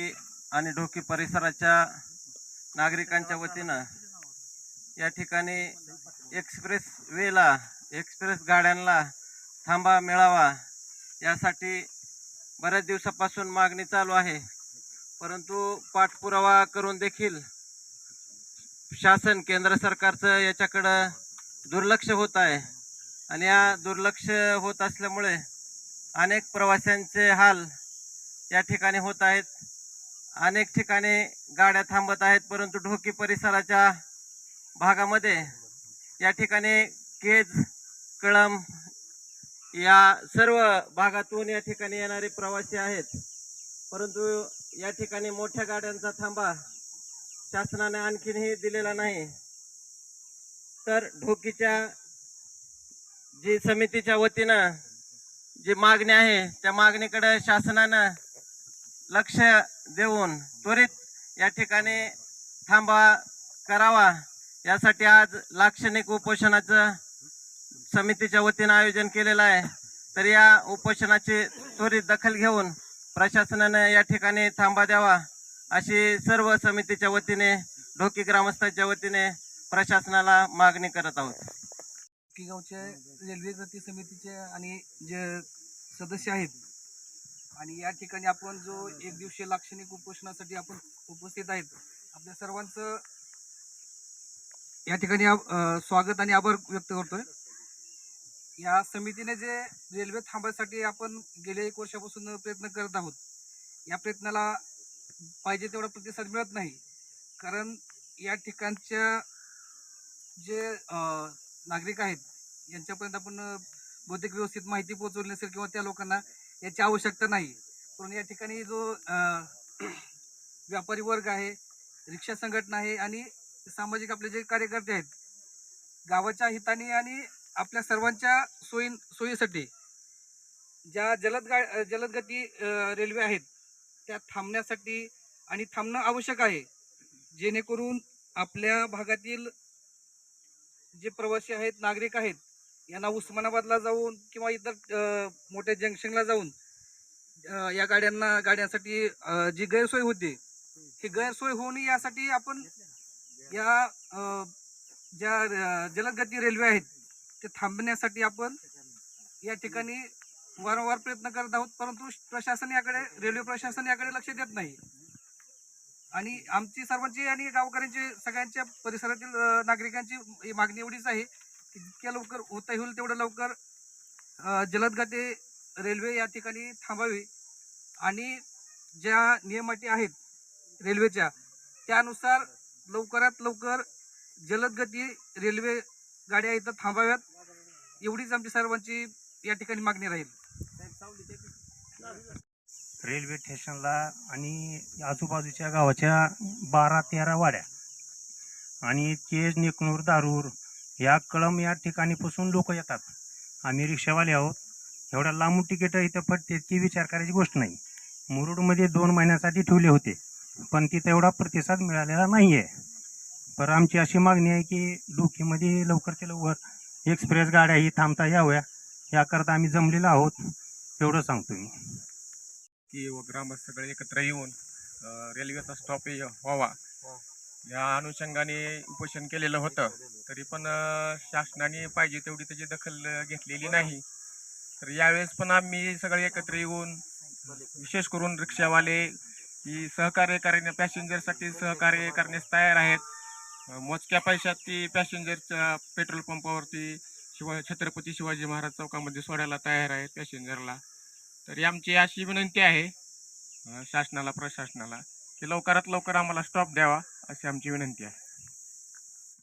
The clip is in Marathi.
ढोकी आणि ढोकी परिसराच्या नागरिकांच्या वतीनं या ठिकाणी एक्सप्रेस वेला एक्सप्रेस गाड्यांना थांबा मिळावा यासाठी बऱ्याच दिवसापासून मागणी चालू आहे. परंतु पाठपुरावा करून देखील शासन केंद्र सरकारचं याच्याकडं दुर्लक्ष होत आहे. आणि या दुर्लक्ष होत असल्यामुळे अनेक प्रवाशांचे हाल या ठिकाणी होत आहेत. अनेक ठिकाणी गाड्या थांबत आहेत परंतु ढोकी परिसराच्या भागामध्ये या ठिकाणी केज कळम या सर्व भागातून या ठिकाणी येणारे प्रवासी आहेत. परंतु या ठिकाणी मोठ्या गाड्यांचा थांबा शासनाने आणखीनही दिलेला नाही. तर ढोकीच्या जी समितीच्या वतीनं जी मागणी आहे त्या मागणीकडे शासनानं लक्ष देऊन त्वरित या ठिकाणी थांबा करावा. यासाठी आज लाक्षणिक उपोषणाचं समितीच्या वतीनं आयोजन केलेलं आहे. तर या उपोषणाची त्वरित दखल घेऊन प्रशासनानं या ठिकाणी थांबा द्यावा अशी सर्व समितीच्या वतीने ढोकी ग्रामस्थांच्या वतीने प्रशासनाला मागणी करत आहोत. गावच्या रेल्वे समितीचे आणि जे सदस्य आहेत आणि या ठिकाणी आपण जो एक दिवशी लाक्षणिक उपोषणासाठी आपण उपस्थित आहेत आपल्या सर्वांचं या ठिकाणी स्वागत आणि आभार व्यक्त करतोय. या समितीने जे रेल्वे थांबायसाठी आपण गेल्या एक वर्षापासून प्रयत्न करत आहोत या प्रयत्नाला पाहिजे तेवढा प्रतिसाद मिळत नाही. कारण या ठिकाणच्या जे नागरिक आहेत यांच्यापर्यंत आपण बौद्धिक व्यवस्थित माहिती पोहोचवली नसेल किंवा त्या लोकांना याची आवश्यकता नाही पण या ठिकाणी जो व्यापारी वर्ग आहे रिक्षा संघटना आहे आणि सामाजिक आपले जे कार्यकर्ते आहेत गावाच्या हिताने आणि आपल्या सर्वांच्या सोयी सोयीसाठी ज्या जलद गा जलदगती रेल्वे आहेत त्या थांबण्यासाठी आणि थांबणं आवश्यक आहे. जेणेकरून आपल्या भागातील जे प्रवासी आहेत नागरिक आहेत यांना उस्मानाबादला जाऊन किंवा इतर मोठ्या जंक्शनला जाऊन या गाड्यांना गाड्यांसाठी जी गैरसोय होते ही गैरसोय होऊ नये यासाठी आपण या ज्या जलदगती रेल्वे आहेत ते थांबण्यासाठी आपण या ठिकाणी वारंवार प्रयत्न करत आहोत परंतु प्रशासन याकडे रेल्वे प्रशासन याकडे लक्ष देत नाही. आणि आमची सर्वांची आणि गावकऱ्यांची सगळ्यांच्या परिसरातील नागरिकांची मागणी एवढीच आहे की जितक्या लवकर होता होईल तेवढं लवकर अ, जलदगती रेल्वे या ठिकाणी थांबावी. आणि ज्या नियमाटी आहेत रेल्वेच्या त्यानुसार लवकरात लवकर जलदगती रेल्वे गाड्या इथं थांबाव्यात. एवढीच आमची सर्वांची या ठिकाणी मागणी राहील. रेल्वे स्टेशनला आणि आजूबाजूच्या गावाच्या बारा तेरा वाड्या आणि केज नेकनूर दारूर या कळम या ठिकाणीपासून लोक येतात. आम्ही रिक्षावाले आहोत. एवढ्या लांबून तिकीट इथं पडते ती विचार करायची गोष्ट नाही. मुरुडमध्ये दोन महिन्यासाठी ठेवले होते. पण तिथं एवढा प्रतिसाद मिळालेला नाही आहे पर आमची अशी मागणी आहे की डोकीमध्ये लवकरच्या लवकर एक्सप्रेस गाड्याही थांबता याव्या. याकरता आम्ही जमलेलो आहोत. एवढं सांगतो मी. की व ग्रामस्थ सगळे एकत्र येऊन रेल्वेचा स्टॉप व्हावा. या अनुषंगाने उपोषण केलेलं होतं. तरी पण शासनाने पाहिजे तेवढी त्याची दखल घेतलेली नाही. तर यावेळेस पण आम्ही सगळे एकत्र येऊन विशेष करून रिक्षावाले ही सहकार्य करण्या पॅसेंजरसाठी सहकार्य करण्यास तयार आहेत. मोजक्या पैशात ती पॅसेंजरच्या पेट्रोल पंपावरती शिवा छत्रपती शिवाजी महाराज चौकामध्ये सोडायला तयार आहेत पॅसेंजरला. तरी आमची अशी विनंती आहे शासनाला प्रशासनाला की लवकरात लवकर आम्हाला स्टॉप द्यावा. अशी आमची विनंती आहे.